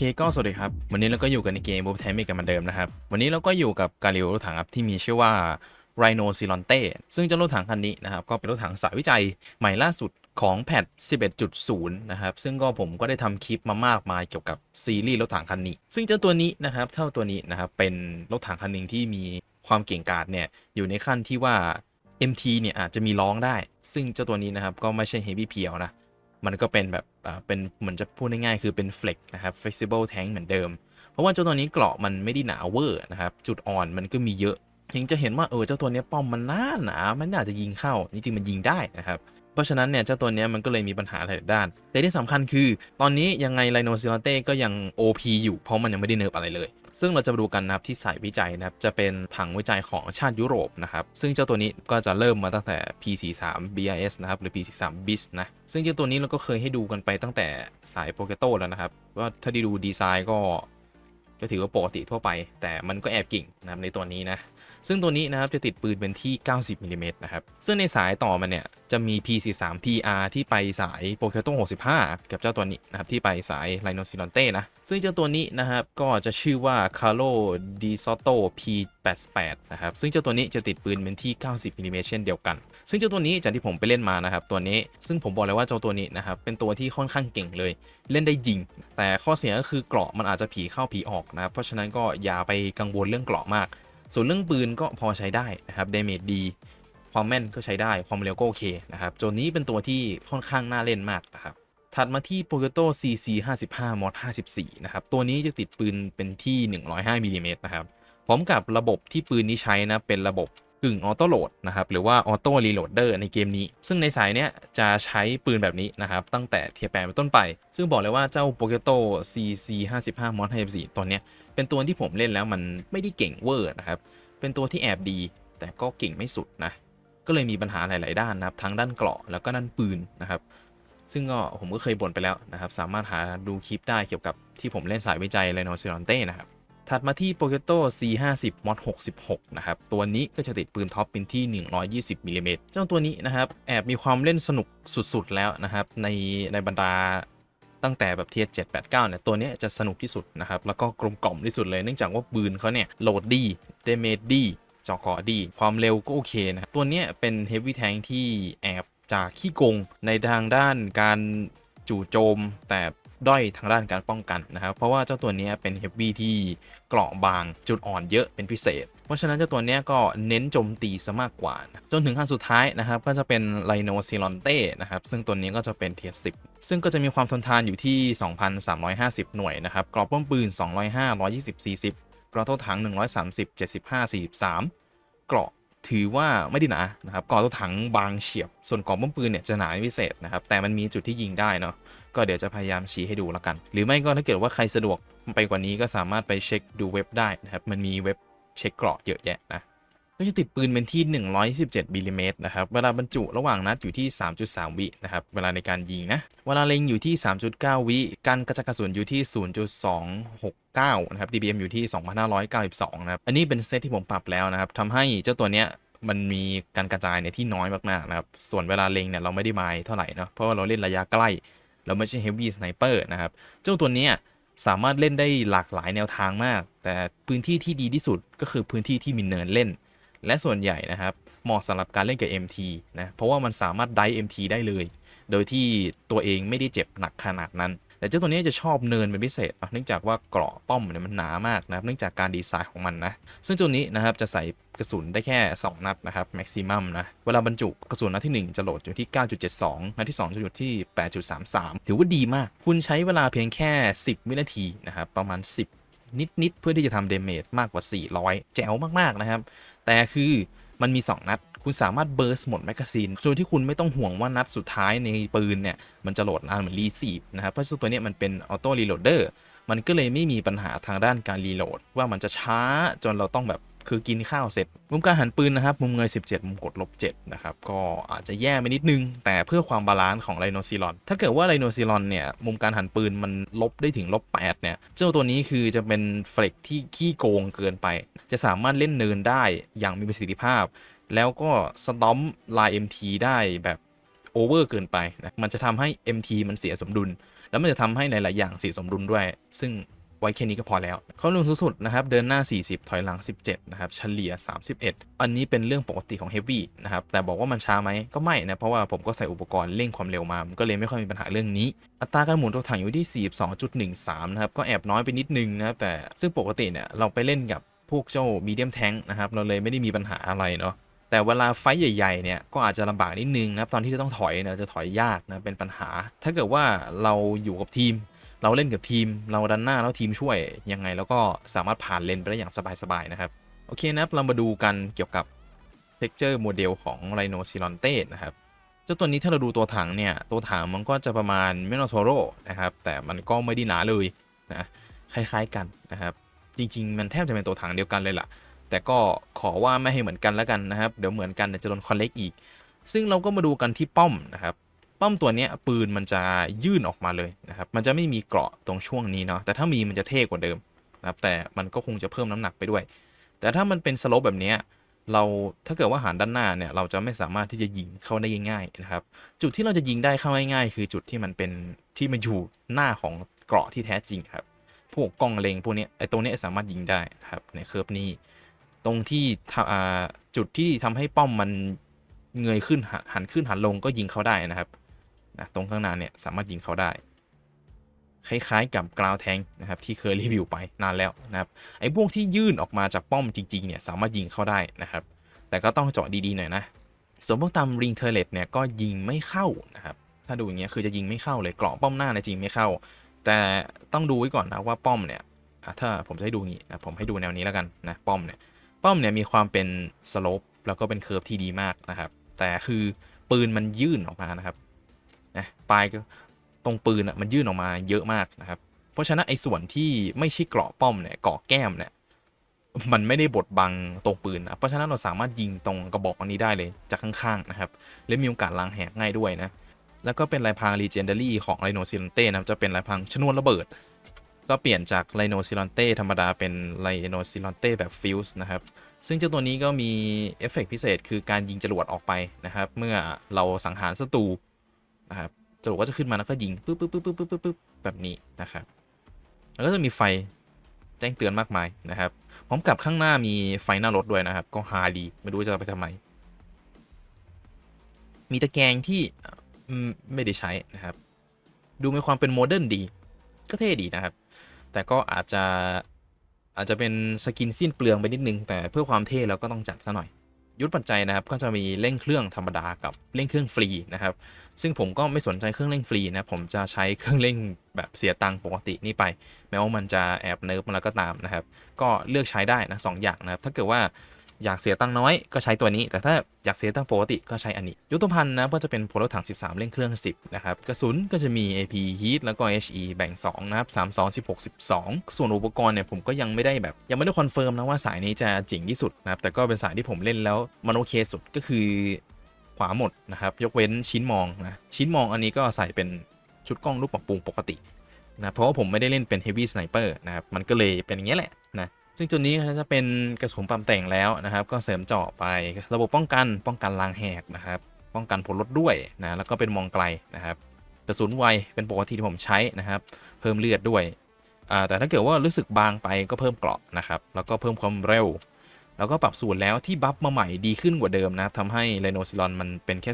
เคก็สวัสดีครับ วันนี้เราก็อยู่กันในเกมบูทไทมิกกันเหมือนเดิมนะครับ วันนี้เราก็อยู่กับการีโอรถถังครับที่มีชื่อว่า Rhino c i l o n t e ซึ่งเจ้ารถถังคันนี้นะครับ ก็เป็นรถถังสายวิจัยใหม่ล่าสุดของแพท11.0 นะครับ ซึ่งก็ผมก็ได้ทำคลิปมามากมายเกี่ยวกับซีรีส์รถถังคันนี้ ซึ่งเจ้าตัวนี้นะครับ เท่าตัวนี้นะครับเป็นรถถังคันหนึ่งที่มีความเก่งกาจเนี่ยอยู่ในขั้นที่ว่า MT เนี่ยอาจจะมีร้องได้ ซึ่งเจ้าตัวนี้นะครับก็ไม่ใช่ Heavy เพียวนะ มันก็เป็นแบบอ่าเป็นเหมือนจะพูดง่ายๆคือเป็น flex นะครับ flexible tank เหมือนเดิม เพราะว่าเจ้าตัวนี้เกราะมันไม่ได้หนาเวอร์นะครับ จุดอ่อนมันก็มีเยอะยังจะเห็นว่าเออเจ้าตัวนี้ป้อมมันหนาหนามันน่าจะยิงเข้าจริงๆมันยิงได้นะครับเพราะฉะนั้นเนี่ยเจ้าตัวนี้มันก็เลยมีปัญหาหลายด้าน แต่ที่สำคัญคือ ตอนนี้ยังไงไ i โนซิลเต้ก็ยัง OP อยู่เพราะมันยังไม่ได้เนิร์ฟอะไรเลยซึ่งเราจะมาดูกันนะครับที่สายวิจัยนะครับจะเป็นผังวิจัยของชาติยุโรปนะครับซึ่งเจ้าตัวนี้ก็จะเริ่มมาตั้งแต่ P43 BIS นะครับหรือ P43 BIS นะซึ่งเจ้าตัวนี้เราก็เคยให้ดูกันไปตั้งแต่สายโปเกโตแล้วนะครับว่าถ้าได้ดูดีไซน์ก็ก็ถือว่าปกติทั่วไป แต่มันก็แอบกิ่งนะครับในตัวนี้นะ ซึ่งตัวนี้นะครับจะติดปืนเป็นที่ 90มิลลิเมตรนะครับ ซึ่งในสายต่อมันเนี่ย จะมี P43 TR ที่ไปสายโปเกโต65 กับเจ้าตัวนี้นะครับ ที่ไปสายไ i โนซิลอนเต้นะ ซึ่งเจ้าตัวนี้นะครับ ก็จะชื่อว่า Caro di Sotto P88 นะครับ ซึ่งเจ้าตัวนี้จะติดปืนเป็นที่ 90มิลลิเมตรเช่นเดียวกัน ซึ่งเจ้าตัวนี้จากที่ผมไปเล่นมานะครับ ตัวนี้ซึ่งผมบอกเลยว่าเจ้าตัวนี้นะครับ เป็นตัวที่ค่อนข้างเก่งเลย เล่นได้จริง แต่ข้อเสียก็คือเกราะมันอาจจะผีเข้าผีออกนะครับเพราะฉะนั้นก็อย่าไปกังวลเรื่องเกราะมาก ส่วนเรื่องปืนก็พอใช้ได้นะครับเดเมจดี ความแม่นก็ใช้ได้ความเร็วก็โอเคนะครับตัวนี้เป็นตัวที่ค่อนข้างน่าเล่นมากนะครับถัดมาที่ p o g a t o CC 55 Mod 54 นะครับ ตัวนี้จะติดปืนเป็นที่ 105มิลลิเมตรนะครับ พร้อมกับระบบที่ปืนนี้ใช้นะ เป็นระบบกึ่งออโต้โหลดนะครับ หรือว่าออโต้รีโหลดเดอร์ในเกมนี้ ซึ่งในสายเนี้ยจะใช้ปืนแบบนี้นะครับ ตั้งแต่เทียแปเป็นต้นไป ซึ่งบอกเลยว่าเจ้า p o g a t o CC 55 Mod 54 ตัวเนี้ยเป็นตัวที่ผมเล่นแล้วมันไม่ได้เก่งเวอร์นะครับ เป็นตัวที่แอบดี แต่ก็เก่งไม่สุดนะ ก็เลยมีปัญหาหลาย ๆ ด้านนะครับ ทั้งด้านเกราะแล้วก็ด้านปืนนะครับ ซึ่งก็ผมก็เคยบ่นไปแล้วนะครับ สามารถหาดูคลิปได้เกี่ยวกับที่ผมเล่นสายวิจัยไ i โนเซิลอนเต้นะครับ ถัดมาที่ p o k e t o C50 Mod 66 นะครับ ตัวนี้ก็จะติดปืนท็อปเป็นที่ 120มิลลิเมตรเจ้าตัวนี้นะครับ แอบมีความเล่นสนุกสุด ๆ แล้วนะครับ ในในบรรดาตั้งแต่แบบเทียร์7 8 9เนี่ยตัวนี้จะสนุกที่สุดนะครับ แล้วก็กลมกล่อมที่สุดเลย เนื่องจากว่าปืนเขาเนี่ยโหลดดี เดเมจดี จอคอดี ความเร็วก็โอเคนะครับ ตัวเนี้ยเป็นเฮฟวี่แทงที่แอบจากขี้โกงในทางด้านการจู่โจม แต่ด้อยทางด้านการป้องกันนะครับ เพราะว่าเจ้าตัวนี้เป็นเฮฟวี่ที่เกราะบางจุดอ่อนเยอะเป็นพิเศษ เพราะฉะนั้นเจ้าตัวนี้ก็เน้นโจมตีซะมากกว่านะจนถึงขั้นสุดท้ายนะครับ ก็จะเป็นไ i โนซิลอนเต้นะครับ ซึ่งตัวนี้ก็จะเป็นเทียสิบซึ่งก็จะมีความทนทานอยู่ที่ 2,350 หน่วยนะครับกรอบป้อมปืน 205 120 40 กรอบโต้ถัง 130 75 43 เกราะถือว่าไม่ได้หนานะครับกรอบโต้ถังบางเฉียบ ส่วนกรอบป้อมปืนเนี่ยจะหนาพิเศษนะครับ แต่มันมีจุดที่ยิงได้เนาะก็เดี๋ยวจะพยายามชี้ให้ดูแล้วกัน หรือไม่ก็ถ้าเกิดว่าใครสะดวกไปกว่านี้ก็สามารถไปเช็คดูเว็บได้นะครับมันมีเว็บเช็คเกราะเยอะแยะนะ ก็จะติดปืนเป็นที่ 117มิลลิเมตรนะครับ เวลาบรรจุระหว่างนัดอยู่ที่ 3.3 วินะครับ เวลาในการยิงนะ เวลาเล็งอยู่ที่ 3.9 วิ การกระจายกระสุนอยู่ที่ 0.269 นะครับ DBM อยู่ที่ 2,592 นะครับ อันนี้เป็นเซตที่ผมปรับแล้วนะครับทำให้เจ้าตัวเนี้ยมันมีการกระจายเนี่ยที่น้อยมากๆนะครับ ส่วนเวลาเล็งเนี่ยเราไม่ได้ไมล์เท่าไหร่เนาะ เพราะว่าเราเล่นระยะใกล้ เราไม่ใช่ heavy sniper นะครับ เจ้าตัวเนี้ยสามารถเล่นได้หลากหลายแนวทางมาก แต่พื้นที่ที่ดีที่สุดก็คือพื้นที่ที่มีเนินเล่น และส่วนใหญ่นะครับเหมาะสำหรับการเล่นกับ MT นะเพราะว่ามันสามารถได้ MT ได้เลย โดยที่ตัวเองไม่ได้เจ็บหนักขนาดนั้น แต่เจ้าตัวนี้จะชอบเนินเป็นพิเศษเนื่องจากว่าเกราะป้อมเนี่ยมันหนามากนะครับเนื่องจากการดีไซน์ของมันนะซึ่งตัวนี้นะครับจะใส่กระสุนได้แค่ 2 นัดนะครับแม็กซิมัมนะเวลาบรรจุกระสุนนัดที่ 1 จะโหลดอยู่ที่ 9.72 นัดที่ 2 จะอยู่ที่ 8.33 ถือว่าดีมาก คุณใช้เวลาเพียงแค่ 10 วินาทีนะครับประมาณ 10นิด ๆ เพื่อที่จะทำเดเมจมากกว่า 400 แจ๋วมาก ๆ นะครับ แต่คือมันมี 2 นัด คุณสามารถเบิร์สหมดแมกกาซีนโดยที่คุณไม่ต้องห่วงว่านัดสุดท้ายในปืนเนี่ย มันจะโหลดนานเหมือนรีซีฟนะครับ เพราะตัวนี้มันเป็นออโต้รีโหลดเดอร์มันก็เลยไม่มีปัญหาทางด้านการรีโหลดว่ามันจะช้าจนเราต้องแบบ คือกินข้าวเสร็จ มุมการหันปืนนะครับ มุมเงย 17 มุมกดลบ7นะครับ ก็อาจจะแย่ไปนิดนึง แต่เพื่อความบาลานซ์ของไ i โนซิลอน ถ้าเกิดว่าไ i โนซิลอนเนี่ย มุมการหันปืนมันลบได้ถึงลบ8เนี่ย เจ้าตัวนี้คือจะเป็นเฟลกที่ขี้โกงเกินไป จะสามารถเล่นเนินได้อย่างมีประสิทธิภาพ แล้วก็สตอมลาย MT ได้แบบโอเวอร์เกินไปนะ มันจะทำให้ MT มันเสียสมดุล แล้วมันจะทำให้หลาย ๆ อย่างเสียสมดุลด้วย ซึ่ง ไว้แค่นี้ก็พอแล้ว ข้อลงสูงสุดนะครับ เดินหน้า 40 ถอยหลัง 17 นะครับ เฉลี่ย 31 อันนี้เป็นเรื่องปกติของ Heavy นะครับ แต่บอกว่ามันช้าไหมก็ไม่นะ เพราะว่าผมก็ใส่อุปกรณ์เร่งความเร็วมามก็เลยไม่ค่อยมีปัญหาเรื่องนี้ อัตราการหมุนตัวถังอยู่ที่ 42.13 นะครับ ก็แอบน้อยไปนิดนึงนะครับแต่ซึ่งปกติเนี่ยเราไปเล่นกับพวกเจ้า medium tank นะครับ เราเลยไม่ได้มีปัญหาอะไรเนาะแต่เวลาไฟท์ใหญ่ๆเนี่ยก็อาจจะลำบากนิดนึงนะครับตอนที่จะต้องถอยเนี่ยจะถอยยากนะเป็นปัญหา ถ้าเกิดว่าเราอยู่กับทีม เราเล่นกับทีมเราดันหน้าแล้วทีมช่วยยังไงแล้วก็สามารถผ่านเลนไปได้อย่างสบายๆนะครับโอเคนะครับเรามาดูกันเกี่ยวกับ texture โมเดลของ Rhino c i l o n t e นะครับเจ้าตัวนี้ถ้าเราดูตัวถังเนี่ยตัวถังมันก็จะประมาณ m i n o t o r o นะครับแต่มันก็ไม่ได้หนาเลยนะคล้ายๆกันนะครับจริงๆ มันแทบจะเป็นตัวถังเดียวกันเลยล่ะ แต่ก็ขอว่าไม่ให้เหมือนกันแล้วกันนะครับ เดี๋ยวเหมือนกันเดี๋ยวจะโดนคอนเล็กอีก ซึ่งเราก็มาดูกันที่ป้อมนะครับ ป้อมตัวนี้ปืนมันจะยื่นออกมาเลยนะครับ มันจะไม่มีเกราะตรงช่วงนี้เนาะ แต่ถ้ามีมันจะเท่กว่าเดิมนะครับ แต่มันก็คงจะเพิ่มน้ำหนักไปด้วย แต่ถ้ามันเป็นสโลปแบบนี้เราถ้าเกิดว่าหันด้านหน้าเนี่ยเราจะไม่สามารถที่จะยิงเข้าได้ง่ายๆนะครับ จุดที่เราจะยิงได้เข้าง่ายๆ คือจุดที่มันเป็นที่มันอยู่หน้าของเกราะที่แท้จริงครับ พวกกล้องเล็งพวกนี้ไอ้ตรงนี้สามารถยิงได้นะครับในเคอร์ฟนี้ตรงที่จุดที่ทำให้ป้อมมันเงยขึ้นหันหันขึ้นหันลงก็ยิงเขาได้นะครับ นะตรงข้างหน้าเนี่ยสามารถยิงเขาได้ คล้ายๆกับกราวแทงนะครับที่เคยรีวิวไปนานแล้วนะครับไอ้พวกที่ยื่นออกมาจากป้อมจริงๆเนี่ยสามารถยิงเข้าได้นะครับ แต่ก็ต้องเจาะดีๆหน่อยนะส่วนพวกตามริงเทอร์เลตเนี่ยก็ยิงไม่เข้านะครับถ้าดูอย่างเงี้ยคือจะยิงไม่เข้าเลยเกราะป้อมหน้าเนี่ยจริงไม่เข้า แต่ต้องดูไว้ก่อนนะว่าป้อมเนี่ยถ้าผมจะให้ดูงี้นะผมให้ดูแนวนี้แล้วกันนะป้อมเนี่ยป้อมเนี่ยมีความเป็นสโลปแล้วก็เป็นเคอร์ฟที่ดีมากนะครับ แต่คือปืนมันยื่นออกมานะครับ นะปลายก็ตรงปืนอะมันยื่นออกมาเยอะมากนะครับ เพราะฉะนั้นไอ้ส่วนที่ไม่ใช่เกราะป้อมเนี่ยเกราะแก้มเนี่ยมันไม่ได้บดบังตรงปืนนะเพราะฉะนั้นเราสามารถยิงตรงกระบอกอันนี้ได้เลยจากข้างๆนะครับและมีโอกาสล้างแหกง่ายด้วยนะแล้วก็เป็นลายพราง Legendary ของ Rhino s i l a n t e นะครับจะเป็นลายพรางชนวนระเบิด ก็เปลี่ยนจาก Rhino s i l a n t e ธรรมดาเป็น Rhino s i l a n t e แบบ Fuse นะครับซึ่งเจ้าตัวนี้ก็มีเอฟเฟกต์พิเศษคือการยิงจรวดออกไปนะครับ เมื่อเราสังหารศัตรู นะครับจรวดก็จะขึ้นมาแล้วก็ยิงปึ๊บปึ๊บปึ๊บปึ๊บปึ๊บปึ๊บแบบนี้นะครับ แล้วก็จะมีไฟแจ้งเตือนมากมายนะครับ พร้อมกับข้างหน้ามีไฟหน้ารถด้วยนะครับ ก็ฮาดีไม่รู้จะไปทำไม มีตะแกรงที่ไม่ได้ใช้นะครับ ดูมีความเป็นโมเดิร์นดี ก็เท่ดีนะครับ แต่ก็อาจจะอาจจะเป็นสกินสิ้นเปลืองไปนิดนึง แต่เพื่อความเท่เราก็ต้องจัดซะหน่อย ยุทธปัจจัยนะครับก็จะมีเร่งเครื่องธรรมดากับเร่งเครื่องฟรีนะครับ ซึ่งผมก็ไม่สนใจเครื่องเร่งฟรีนะผมจะใช้เครื่องเร่งแบบเสียตังค์ปกตินี่ไป แม้ว่ามันจะแอบเนิร์ฟมาแล้วก็ตามนะครับ ก็เลือกใช้ได้นะสองอย่างนะครับ ถ้าเกิดว่า อยากเสียตังค์น้อยก็ใช้ตัวนี้ แต่ถ้าอยากเสียตังค์ปกติก็ใช้อันนี้ ยุทธภัณฑ์นะก็จะเป็นพลถถัง 13 เล่งเครื่อง 10 นะครับ กระสุนก็จะมี AP Heat แล้วก็ HE แบ่ง 2 นะครับ 3 2 16 12 ส่วนอุปกรณ์เนี่ยผมก็ยังไม่ได้แบบ ยังไม่ได้คอนเฟิร์มนะว่าสายนี้จะเจ๋งที่สุดนะครับ แต่ก็เป็นสายที่ผมเล่นแล้วมันโอเคสุดก็คือขวาหมดนะครับ ยกเว้นชิ้นมองนะ ชิ้นมองอันนี้ก็ใส่เป็นชุดกล้องรูปปรับปรุงปกตินะ เพราะว่าผมไม่ได้เล่นเป็น Heavy Sniper นะครับ มันก็เลยเป็นอย่างเงี้ยแหละนะ ซึ่งตัวนี้จะเป็นกระสุนปั๊มแต่งแล้วนะครับ ก็เสริมเจาะไประบบป้องกันป้องกันรางแหกนะครับ ป้องกันผลลดด้วยนะแล้วก็เป็นมองไกลนะครับกระสุนไวเป็นปกติที่ผมใช้นะครับ เพิ่มเลือดด้วยแต่ถ้าเกิดว่ารู้สึกบางไปก็เพิ่มเกราะนะครับ แล้วก็เพิ่มความเร็ว แล้วก็ปรับสูตรแล้วที่บัฟมาใหม่ดีขึ้นกว่าเดิมนะทำให้ไ i โนซิลอนมันเป็นแค่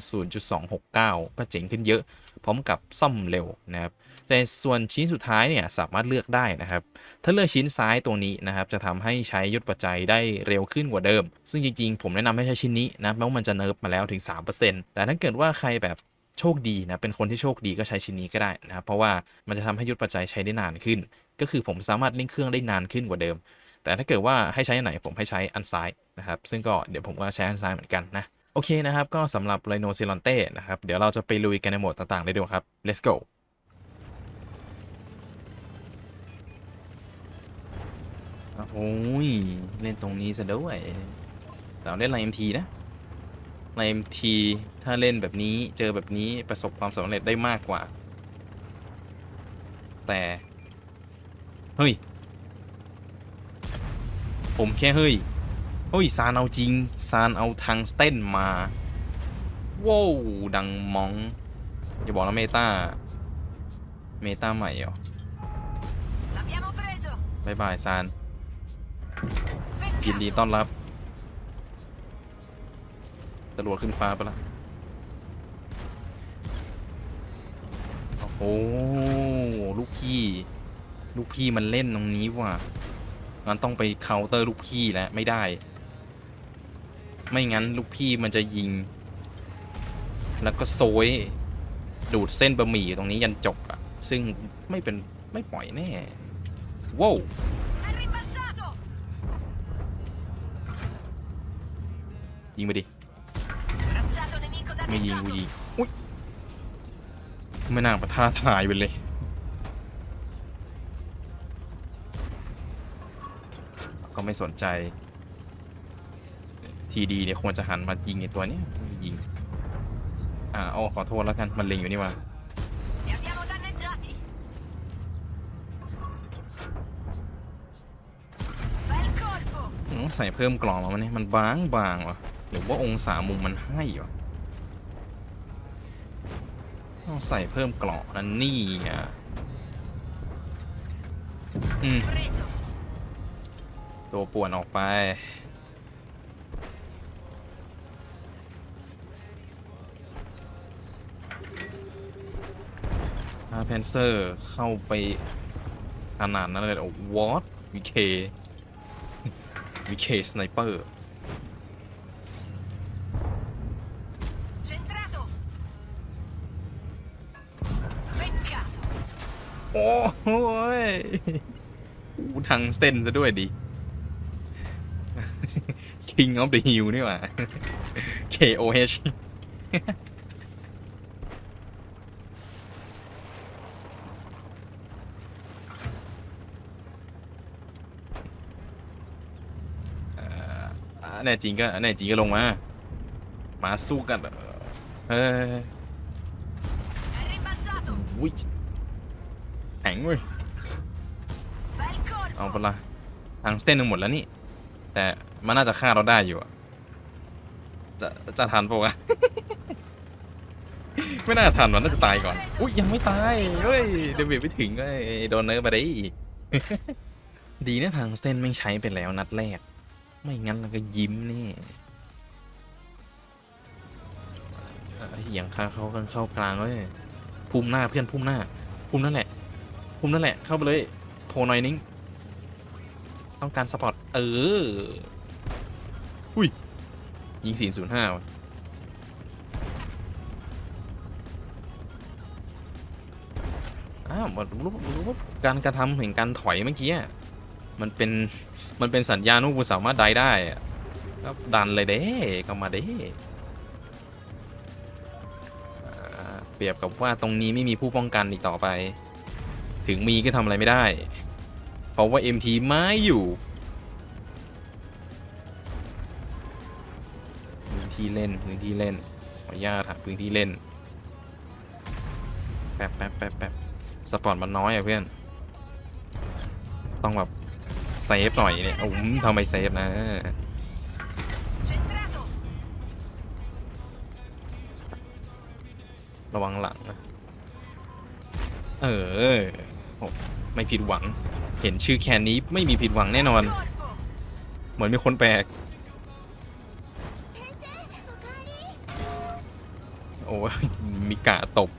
0.269 ก็เจ๋งขึ้นเยอะ พร้อมกับซ่อมเร็วนะครับ แต่ส่วนชิ้นสุดท้ายเนี่ยสามารถเลือกได้นะครับ ถ้าเลือกชิ้นซ้ายตรงนี้นะครับ จะทำให้ใช้ยุทธปัจจัยได้เร็วขึ้นกว่าเดิม ซึ่งจริงๆ ผมแนะนำให้ใช้ชิ้นนี้นะแม้ว่ามันจะเนิร์ฟมาแล้วถึง 3%แต่ถ้าเกิดว่าใครแบบโชคดีนะ เป็นคนที่โชคดีก็ใช้ชิ้นนี้ก็ได้นะครับ เพราะว่ามันจะทำให้ยุทธปัจจัยใช้ได้นานขึ้น ก็คือผมสามารถเล่นเครื่องได้นานขึ้นกว่าเดิม แต่ถ้าเกิดว่าให้ใช้อันไหนผมให้ใช้อันซ้ายนะครับ ซึ่งก็เดี๋ยวผมก็ใช้อันซ้ายเหมือนกันนะ โอเคนะครับ ก็สำหรับ Rhino c i l o n t e นะครับ เดี๋ยวเราจะไปลุยกันในโหมดต่างๆเลยดีกว่าครับ let's go โอ้ย เล่นตรงนี้ซะด้วยเราเล่นไลเอ็มทีนะไลเอ็มทีถ้าเล่นแบบนี้เจอแบบนี้ประสบความสำเร็จได้มากกว่า แต่ เฮ้ย ผมแค่เฮ้ย เฮ้ย ซานเอาจริง ซานเอาทางสเต้นมาว้าวดังมอง อย่าบอกนะเมตาเมตาใหม่เหรอ L'abbiamo preso! บายบายซาน ยินดีต้อนรับตำรวจขึ้นฟ้าไปแล้วโอ้โหลูกพี่ ลูกพี่มันเล่นตรงนี้ว่ะมันต้องไปเคาน์เตอร์ลูกพี่แล้วไม่ได้ ไม่งั้นลูกพี่มันจะยิง แล้วก็โซยดูดเส้นบะหมี่ตรงนี้ยันจบอะซึ่งไม่เป็นไม่ปล่อยแน่ว้าว ยิงไปดิ Corazzato nemico ไม่ยิง danneggiato! กูยิงอุ้ยไม่น่าประท่าทายไปเลยก็ไม่สนใจ ทีดีเนี่ยควรจะหันมายิงไอ้ตัวเนี้ยไม่ยิง อ่าโอ้ขอโทษแล้วกัน มันเล็งอยู่นี่มา Li abbiamo danneggiati! Bel colpo! ต้องใส่เพิ่มกล่องมามันเนี่ยมันบางบางๆวะ หรือว่าองศามุมมันให้วะต้องใส่เพิ่มเกล่องนั่นนี่อะอืมตัวป่วนออกไป อาเพนเซอร์เข้าไปขนาดนั้นเลยโอ้วอตวิเควิเคสไนเปอร์ โอ้โหยอู้ทางเส้นซะด้วยดิ King of the Hill นี่หว่า KOH เอ่ออะแน่จริงก็แน่จริงก็ลงมา มาสู้กัน เออเออ È rimbalzato! อุ้ยแข็ งเว้ย Bel เอา colpo! เปะละทางสเตนหนึ่งหมดแล้วนี่ แต่มันน่าจะฆ่าเราได้อยู่อะจะจะทันปะวะ ไม่น่าทันมันน่าจะตายก่อน อุ้ยยังไม่ตายเฮ้ยเดวิดไม่ถึงก็โดนเนิร์ฟไปได้ดีนะทางสเตนไม่งใช้ไปแล้วนัดแรก ไม่งั้นเราก็ยิ้มนี่เอ้ยอย่างเข้าเข้าเข้ากลางเว้ยพุ่มหน้าเพื่อนพุ่มหน้าพุ่มนั่นแหละ พุ่มนั่นแหละ เข้าไปเลยโผล่หน่อยนึงต้องการสปอร์ตเอออุ้ย ยิง 405ว่ะอ้าวมันรู้รู้ว่าการกระทำแห่งการถอยเมื่อกี้อะมันเป็น มันเป็นสัญญาณว่ากูสามารถได้ได้อะก็ดันเลยเด้ก็มาเด้เปรียบกับว่าตรงนี้ไม่มีผู้ป้องกันอีกต่อไป ถึงมีก็ทำอะไรไม่ได้ เพราะว่า MT ไม่อยู่ พื้นที่เล่นพื้นที่เล่นขออนุญาตหาพื้นที่เล่นแป๊บแป๊บแป๊บแป๊บสปอร์ตมันน้อยอะเพื่อน ต้องแบบเซฟหน่อยเนี่ยอุ้มทำไมเซฟนะระวังหลัง เออ ผิดหวัง เห็นชื่อแคนนี้ไม่มีผิดหวังแน่นอน เหมือนมีคนแปลก โอ้ยมีกะตบ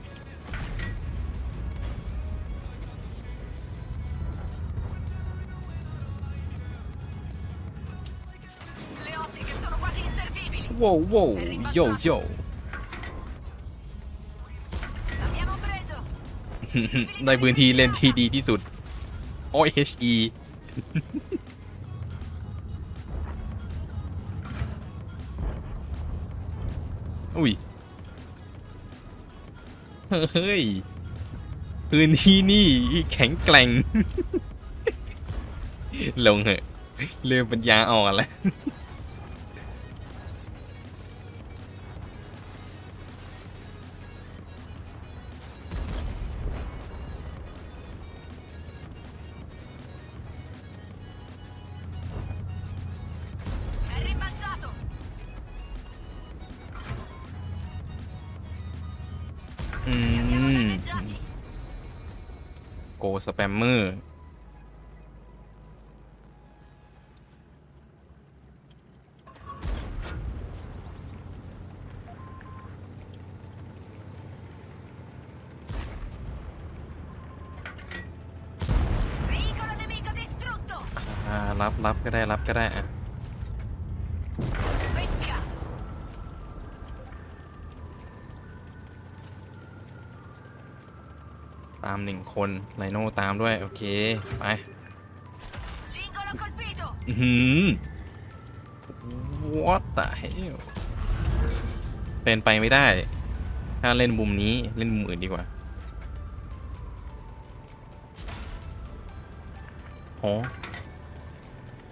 ว้าวว้าวโยโย่ L'abbiamo preso! ในพื้นที่เล่นที่ดีที่สุด OHE อุ้ย เฮ้ย พื้นที่นี่แข็งแกร่ง ลงเหอะเริ่มปัญญาอ่อนแล้ว อื Li abbiamo ม danneggiati. โกสแปมเมอร์ Veicolo nemico distrutto. อ่ารับรับก็ได้รับก็ได้อะามหนึ่งคนไลโน่ตามด้วย โอเค ไป Cingolo colpito. อือหือ what the hell เป็นไปไม่ได้ ถ้าเล่นมุมนี้เล่นมุมอื่นดีกว่าโอ้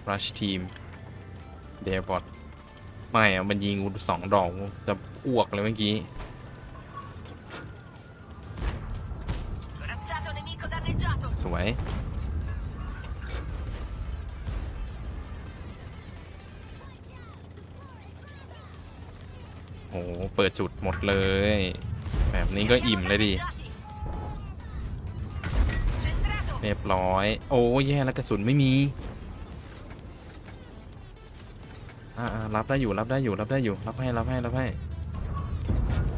rush team เดบอทไม่อะมันยิงกูสองดอกกูจะอ้วกเลยเมื่อกี้ วยโอ้โหเปิดจุดหมดเลย แบบนี้ก็อิ่มเลยดิ เรียบร้อย โอ้แย่แล้วกระสุนไม่มีอ่ารับได้อยู่รับได้อยู่รับได้อยู่รับให้รับให้รับให้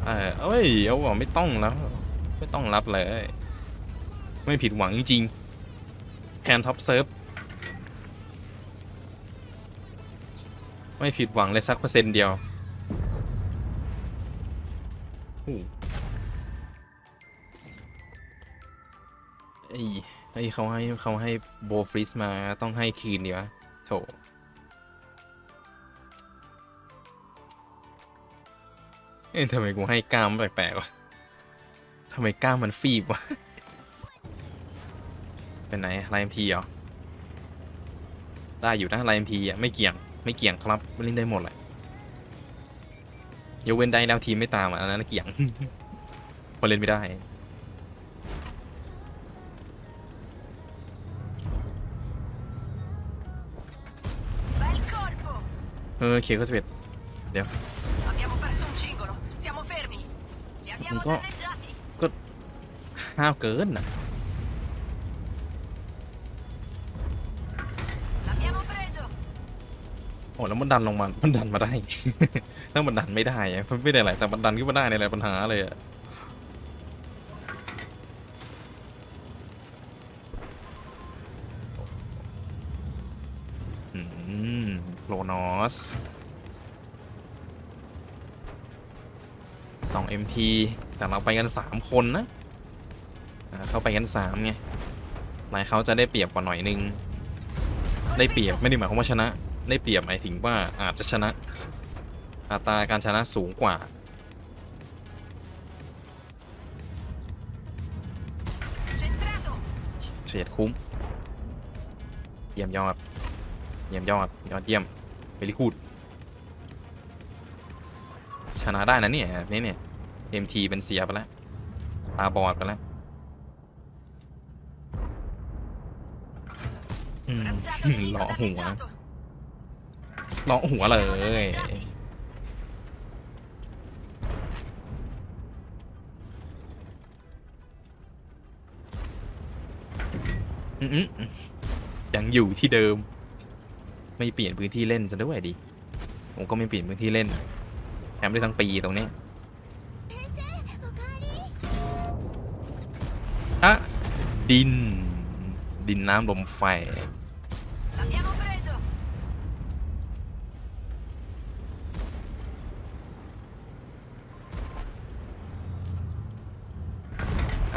เออเอ้ยเอาไม่ต้องแล้ว ไม่ต้องรับเลย ไม่ผิดหวังจริงๆแคนท็อปเซิร์ฟไม่ผิดหวังเลยสักเปอร์เซ็นต์เดียวโอ้ไอ้ยไอ้ยเขาให้เขาให้โบฟริสมาต้องให้คืนดีวะโถเอ้ยทำไมกูให้กล้ามแปลกๆวะทำไมกล้ามมันฟีบวะ เป็นไหนไลม์พีเหรอ ได้อยู่นะไลม์พีอะไม่เกี่ยง ไม่เกี่ยงครับเล่นได้หมดแหละยกเว้นได้แล้วทีมไม่ตามอะอันนั้นเกี่ยงพอเล่นไม่ได้เออเคก็สเปดเดี๋ยว Abbiamo perso un cingolo. Siamo fermi. Li abbiamo Un po'. danneggiati. ห้าวเกินอะ โอ้แล้วมันดันลงมา มันดันมาได้ ถ้ามันดันไม่ได้อะมันไม่ได้อะไรแต่มันดันขึ้นมาได้ในแหละปัญหาเลยอะอืมโลนอสสอง MT แต่เราไปกันสามคนนะเขาไปกันสามไงนายเขาจะได้เปรียบกว่าหน่อยนึง ได้เปรียบไม่ได้หมายความว่าชนะ ได้เปรียบหมายถึงว่าอาจจะชนะ อัตราการชนะสูงกว่า Centrato. เฉดคุ้ม เยี่ยมยอด เยี่ยมยอด ยอดเยี่ยมเวลิคูดชนะได้นะเนี่ยนี่เนี่ยเอ็มทีเป็นเสียไปแล้วตาบอดไปแล้วอืม Corazzato nemico เลาะหัว danneggiato. เลาะหัวเลย อืมๆยังอยู่ที่เดิม ไม่เปลี่ยนพื้นที่เล่นซะด้วยดิผมก็ไม่เปลี่ยนพื้นที่เล่นแถมได้ทั้งปีตรงเนี้ยอะดิน ดินน้ำลมไฟ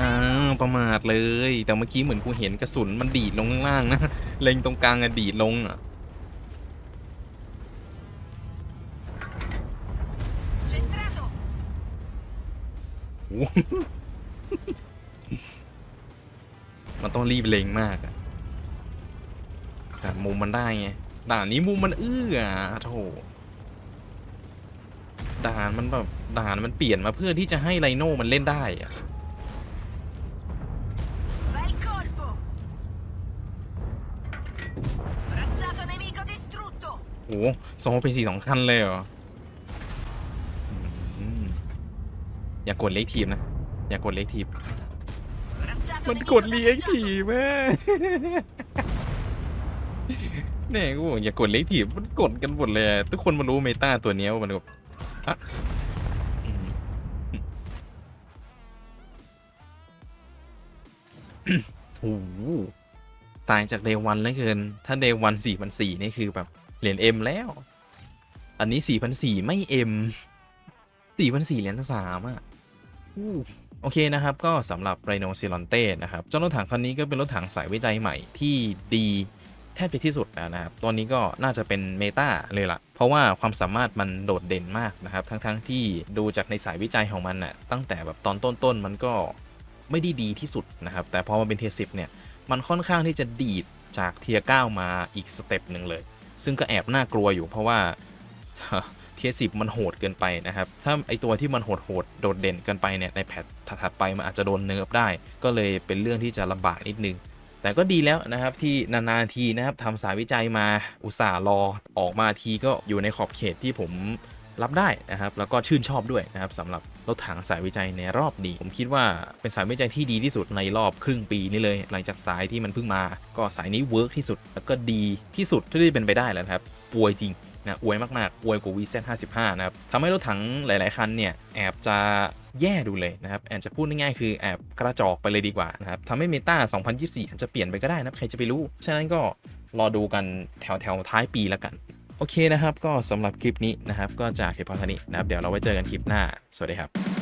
อ้าวประมาทเลย แต่เมื่อกี้เหมือนกูเห็นกระสุนมันดีดลงข้างล่างนะเล็งตรงกลางอะดีดลงอะมันต้องรีบเล็งมากอะแต่มุมมันได้ไงด่านนี้มุมมันเอื้ออะโถด่านมันแบบด่านมันเปลี่ยนมาเพื่อที่จะให้ไลโน่มันเล่นได้อะ หสองเป็นสี่สองคันเลยเหรออย่ากดเล็กทีมนะ อย่ากดเล็กทีบ Corazzato มันกดเลี้ยง danneggiato. ทีบแม่แน่กูบอกอย่ากดเล็กทีบมันกดกันหมดเลย ทุกคนมารู้เมตาตัวเนี้ยว่ามันแบบอะโอ้โหตายจากเดวันแล้วเกิน ถ้าเดวันสี่พันสี่นี่คือแบบ เหรียญเอ็มแล้ว อันนี้สี่พันสี่ไม่เอ็มสี่พันสี่เหรียญสามอะโอเคนะครับ ก็สำหรับ Rhino c e l o n t e นะครับ เจ้ารถถังคันนี้ก็เป็นรถถังสายวิจัยใหม่ที่ดีแทบจะที่สุดแล้วนะครับ ตอนนี้ก็น่าจะเป็นเมตาเลยล่ะ เพราะว่าความสามารถมันโดดเด่นมากนะครับ ทั้งๆทที่ดูจากในสายวิจัยของมันน่ะ ตั้งแต่แบบตอนต้นๆมันก็ไม่ได้ดีที่สุดนะครับ แต่พอมาเป็นเทียสิเนี่ย มันค่อนข้างที่จะดีดจากเทีย9มาอีกสเต็ปหนึ่งเลย ซึ่งก็แอบน่ากลัวอยู่เพราะว่าเทียสิบมันโหดเกินไปนะครับ ถ้าไอตัวที่มันโหดโหดๆโดดเด่นเกินไปเนี่ยในแพทถัดไปมันอาจจะโดนเนิร์ฟได้ ก็เลยเป็นเรื่องที่จะลำบากนิดนึงแต่ก็ดีแล้วนะครับที่นานๆทีนะครับทำสายวิจัยมาอุตส่าห์รอออกมาทีก็อยู่ในขอบเขตที่ผมรับได้นะครับ แล้วก็ชื่นชอบด้วยนะครับสำหรับ รถถังสายวิจัยในรอบนี้ ผมคิดว่าเป็นสายวิจัยที่ดีที่สุดในรอบครึ่งปีนี้เลย หลังจากสายที่มันเพิ่งมา ก็สายนี้เวิร์กที่สุด แล้วก็ดีที่สุดที่ได้เป็นไปได้แล้วครับป่วยจริงนะอวยมากๆอวยกว่า VZ 55นะครับทำให้รถถังหลาย ๆ คันเนี่ยแอบจะแย่ดูเลยนะครับแอบจะพูดง่ายๆคือแอบกระจอกไปเลยดีกว่านะครับทำให้เมตา2024อาจจะเปลี่ยนไปก็ได้นะใครจะไปรู้ ฉะนั้นก็รอดูกันแถวๆท้ายปีแล้วกัน โอเคนะครับ ก็สำหรับคลิปนี้นะครับ ก็จากเพียงพอเท่านี้นะครับ เดี๋ยวเราไว้เจอกันคลิปหน้า สวัสดีครับ